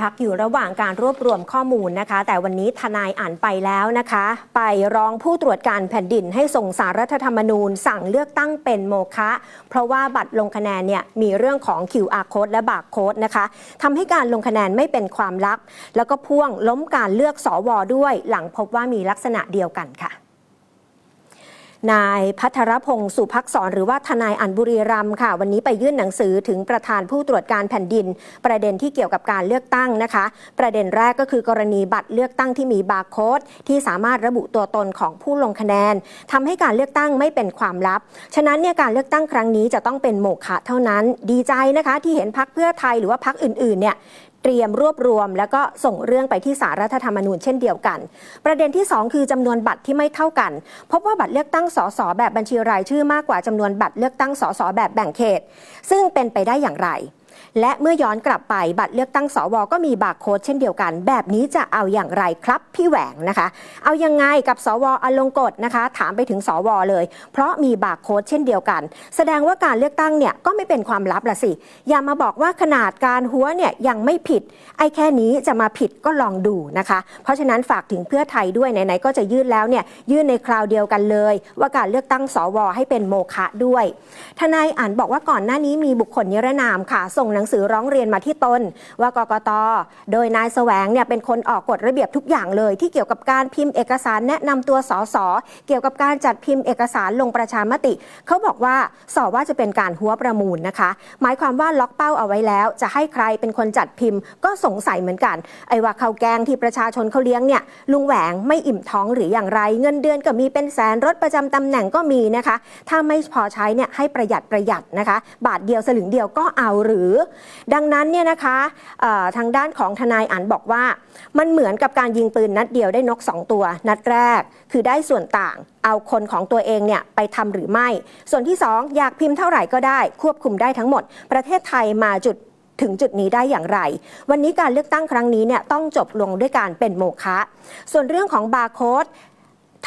พักอยู่ระหว่างการรวบรวมข้อมูลนะคะ แต่วันนี้ทนายอ่านไปแล้วนะคะ ไปร้องผู้ตรวจการแผ่นดินให้ส่งสารรัฐธรรมนูญ สั่งเลือกตั้งเป็นโมฆะเพราะว่าบัตรลงคะแนนเนี่ยมีเรื่องของ QR code และบาร์โค้ดนะคะทำให้การลงคะแนนไม่เป็นความลับ แล้วก็พ่วงล้มการเลือกสอวอด้วย หลังพบว่ามีลักษณะเดียวกันค่ะ นายพัทรพงศ์สุภักษรหรือว่าทนายอันบุรีรัมค่ะ วันนี้ไปยื่นหนังสือถึงประธานผู้ตรวจการแผ่นดิน ประเด็นที่เกี่ยวกับการเลือกตั้งนะคะ ประเด็นแรกก็คือกรณีบัตรเลือกตั้งที่มีบาร์โค้ดที่สามารถระบุตัวตนของผู้ลงคะแนนทำให้การเลือกตั้งไม่เป็นความลับ ฉะนั้นเนี่ยการเลือกตั้งครั้งนี้จะต้องเป็นโมฆะเท่านั้น ดีใจนะคะที่เห็นพักเพื่อไทยหรือว่าพักอื่นๆเนี่ยเตรียมรวบรวม แล้วก็ส่งเรื่องไปที่สารรัฐธรรมนูญเช่นเดียวกัน ประเด็นที่ 2 คือจำนวนบัตรที่ไม่เท่ากัน พบว่าบัตรเลือกตั้งสสแบบบัญชีรายชื่อมากกว่าจำนวนบัตรเลือกตั้งสสแบบแบ่งเขต ซึ่งเป็นไปได้อย่างไร และเมื่อย้อนกลับไปบัตรเลือกตั้งสวก็มีบาร์โค้ดเช่นเดียวกัน แบบนี้จะเอาอย่างไรครับพี่แหวงนะคะ เอายังไงกับสวอลงกฎนะคะ ถามไปถึงสวเลย เพราะมีบาร์โค้ดเช่นเดียวกัน แสดงว่าการเลือกตั้งเนี่ยก็ไม่เป็นความลับละสิ อย่ามาบอกว่าขนาดการหัวเนี่ยยังไม่ผิด ไอ้แค่นี้จะมาผิดก็ลองดูนะคะ เพราะฉะนั้นฝากถึงเพื่อไทยด้วยไหนๆก็จะยื่นแล้วเนี่ยยื่นในคราวเดียวกันเลย ว่าการเลือกตั้งสวให้เป็นโมฆะด้วยทนายอ่านบอกว่าก่อนหน้านี้มีบุคคลนิรนามค่ะส่งหนังสือร้องเรียนมาที่ตน ว่ากกต โดยนายแสวงเนี่ยเป็นคนออกกฎระเบียบทุกอย่างเลย ที่เกี่ยวกับการพิมพ์เอกสารแนะนำตัวสสเกี่ยวกับการจัดพิมพ์เอกสารลงประชามติ เขาบอกว่าสอว่าจะเป็นการหัวประมูลนะคะ หมายความว่าล็อกเป้าเอาไว้แล้ว จะให้ใครเป็นคนจัดพิมพ์ ก็สงสัยเหมือนกัน ไอ้ว่าข้าวแกงที่ประชาชนเขาเลี้ยงเนี่ยลุงแหวงไม่อิ่มท้องหรืออย่างไร เงินเดือนก็มีเป็นแสนรถประจำตำแหน่งก็มีนะคะ ถ้าไม่พอใช้เนี่ยให้ประหยัดประหยัดนะคะ บาทเดียวสลึงเดียวก็เอาหรือดังนั้นเนี่ยนะคะทางด้านของทนายอันบอกว่า มันเหมือนกับการยิงปืนนัดเดียวได้นก 2 ตัว นัดแรก คือได้ส่วนต่างเอาคนของตัวเองเนี่ยไปทำหรือไม่ ส่วนที่ 2 อยากพิมพ์เท่าไหร่ก็ได้ ควบคุมได้ทั้งหมด ประเทศไทยมาจุดถึงจุดนี้ได้อย่างไร วันนี้การเลือกตั้งครั้งนี้เนี่ยต้องจบลงด้วยการเป็นโมฆะส่วนเรื่องของบาร์โค้ด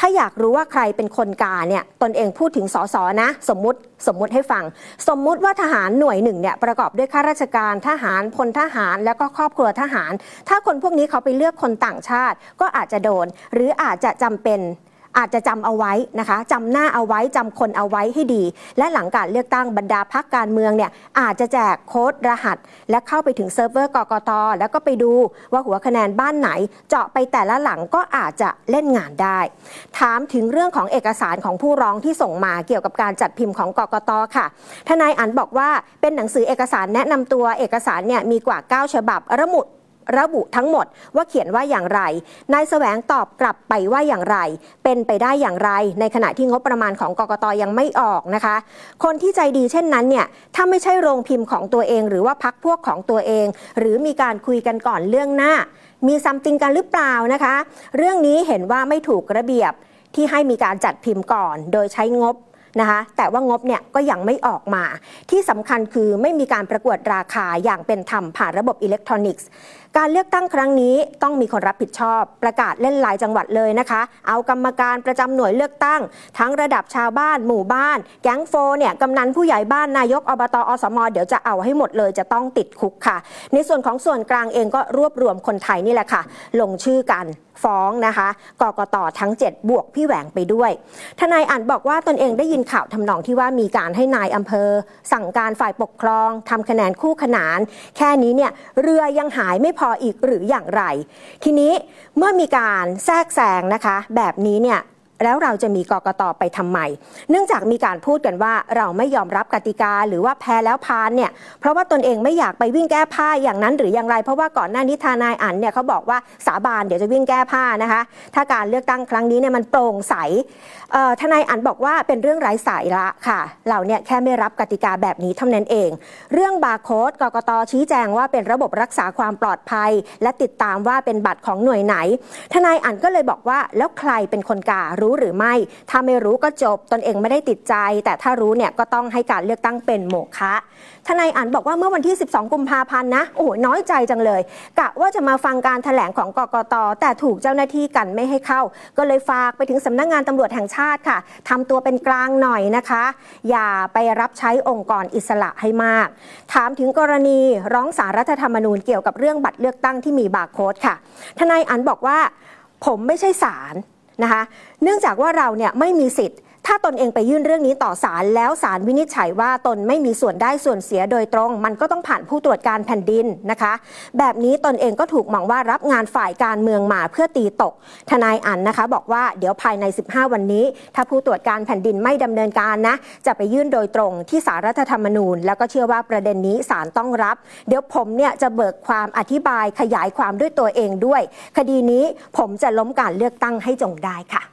ถ้าอยากรู้ว่าใครเป็นคนกาเนี่ยตนเองพูดถึงสสนะ สมมติสมมติให้ฟัง สมมุติว่าทหารหน่วยหนึ่งเนี่ยประกอบด้วยข้าราชการทหารพลทหารแล้วก็ครอบครัวทหาร ถ้าคนพวกนี้เขาไปเลือกคนต่างชาติก็อาจจะโดน หรืออาจจะจำเป็น อาจจะจำเอาไว้นะคะจำหน้าเอาไว้จำคนเอาไว้ให้ดี และหลังการเลือกตั้งบรรดาพักการเมืองเนี่ยอาจจะแจกโค้ดรหัส และเข้าไปถึงเซิร์ฟเวอร์กกตแล้วก็ไปดูว่าหัวคะแนนบ้านไหน เจาะไปแต่ละหลังก็อาจจะเล่นงานได้ ถามถึงเรื่องของเอกสารของผู้ร้องที่ส่งมาเกี่ยวกับการจัดพิมพ์ของกกตค่ะทนายอันบอกว่าเป็นหนังสือเอกสารแนะนำตัวเอกสารเนี่ยมีกว่า 9 ฉบับระบุ ระบุทั้งหมดว่าเขียนว่าอย่างไร นายแสวงตอบกลับไปว่าอย่างไร เป็นไปได้อย่างไร ในขณะที่งบประมาณของกกตยังไม่ออกนะคะ คนที่ใจดีเช่นนั้นเนี่ยถ้าไม่ใช่โรงพิมพ์ของตัวเอง หรือว่าพักพวกของตัวเอง หรือมีการคุยกันก่อนเรื่องหน้า มีซัมติงกันหรือเปล่านะคะ เรื่องนี้เห็นว่าไม่ถูกระเบียบที่ให้มีการจัดพิมพ์ก่อน โดยใช้งบนะคะแต่ว่างบเนี่ยก็ยังไม่ออกมา ที่สำคัญคือไม่มีการประกวดราคาอย่างเป็นธรรมผ่านระบบอิเล็กทรอนิกส์การเลือกตั้งครั้งนี้ต้องมีคนรับผิดชอบ ประกาศเล่นหลายจังหวัดเลยนะคะ เอากรรมการประจำหน่วยเลือกตั้ง ทั้งระดับชาวบ้านหมู่บ้าน แก๊งโฟเนี่ยกำนันผู้ใหญ่บ้านนายกอบตอสมเดี๋ยวจะเอาให้หมดเลยจะต้องติดคุกค่ะ ในส่วนของส่วนกลางเองก็รวบรวมคนไทยนี่แหละค่ะ ลงชื่อกันฟ้องนะคะกกตทั้ง 7 บวกพี่แหวงไปด้วย ทนายอ่านบอกว่าตนเองได้ยินข่าวทำนองที่ว่ามีการให้นายอำเภอ สั่งการฝ่ายปกครองทำคะแนนคู่ขนาน แค่นี้เนี่ยเรือยังหายไม่พพออีกหรืออย่างไร ทีนี้เมื่อมีการแทรกแซงนะคะ แบบนี้เนี่ย แล้วเราจะมีกกตไปทำไม เนื่องจากมีการพูดกันว่าเราไม่ยอมรับกติกาหรือว่าแพ้แล้วพานเนี่ยเพราะว่าตนเองไม่อยากไปวิ่งแก้ผ้าอย่างนั้นหรืออย่างไร เพราะว่าก่อนหน้านี้ทานายอันเนี่ยเขาบอกว่าสาบานเดี๋ยวจะวิ่งแก้ผ้านะคะ ถ้าการเลือกตั้งครั้งนี้เนี่ยมันโปร่งใสทนายอันบอกว่าเป็นเรื่องไร้สายละค่ะ เราเนี่ยแค่ไม่รับกติกาแบบนี้เท่านั้นเอง เรื่องบาร์โค้ดกกตชี้แจงว่าเป็นระบบรักษาความปลอดภัย และติดตามว่าเป็นบัตรของหน่วยไหน ทนายอันก็เลยบอกว่าแล้วใครเป็นคนการู้รู้หรือไม่ ถ้าไม่รู้ก็จบ ตนเองไม่ได้ติดใจ แต่ถ้ารู้เนี่ยก็ต้องให้การเลือกตั้งเป็นโมฆะทนายอันบอกว่าเมื่อวันที่ 12 กุมภาพันธ์นะโอ้โหน้อยใจจังเลย กะว่าจะมาฟังการถแถลงของกกตแต่ถูกเจ้าหน้าที่กันไม่ให้เข้า ก็เลยฝากไปถึงสำนักงงานตำรวจแห่งชาติค่ะทำตัวเป็นกลางหน่อยนะคะ อย่าไปรับใช้องค์กรอิสระให้มาก ถามถึงกรณีร้องสารรัฐธรรมนูญเกี่ยวกับเรื่องบัตรเลือกตั้งที่มีบาร์โค้ดค่ะ ทนายอันบอกว่า ผมไม่ใช่ศาล นะคะ เนื่องจากว่าเราเนี่ยไม่มีสิทธิ์ ถ้าตนเองไปยื่นเรื่องนี้ต่อศาลแล้วศาลวินิจฉัยว่าตนไม่มีส่วนได้ส่วนเสียโดยตรง มันก็ต้องผ่านผู้ตรวจการแผ่นดินนะคะ แบบนี้ตนเองก็ถูกมองว่ารับงานฝ่ายการเมืองมาเพื่อตีตก ทนายอันนะคะ บอกว่าเดี๋ยวภายใน 15 วันนี้ ถ้าผู้ตรวจการแผ่นดินไม่ดำเนินการนะ จะไปยื่นโดยตรงที่สารรัฐธรรมนูญ แล้วก็เชื่อว่าประเด็นนี้ศาลต้องรับ เดี๋ยวผมเนี่ยจะเบิกความอธิบายขยายความด้วยตัวเองด้วย คดีนี้ผมจะล้มการเลือกตั้งให้จงได้ค่ะ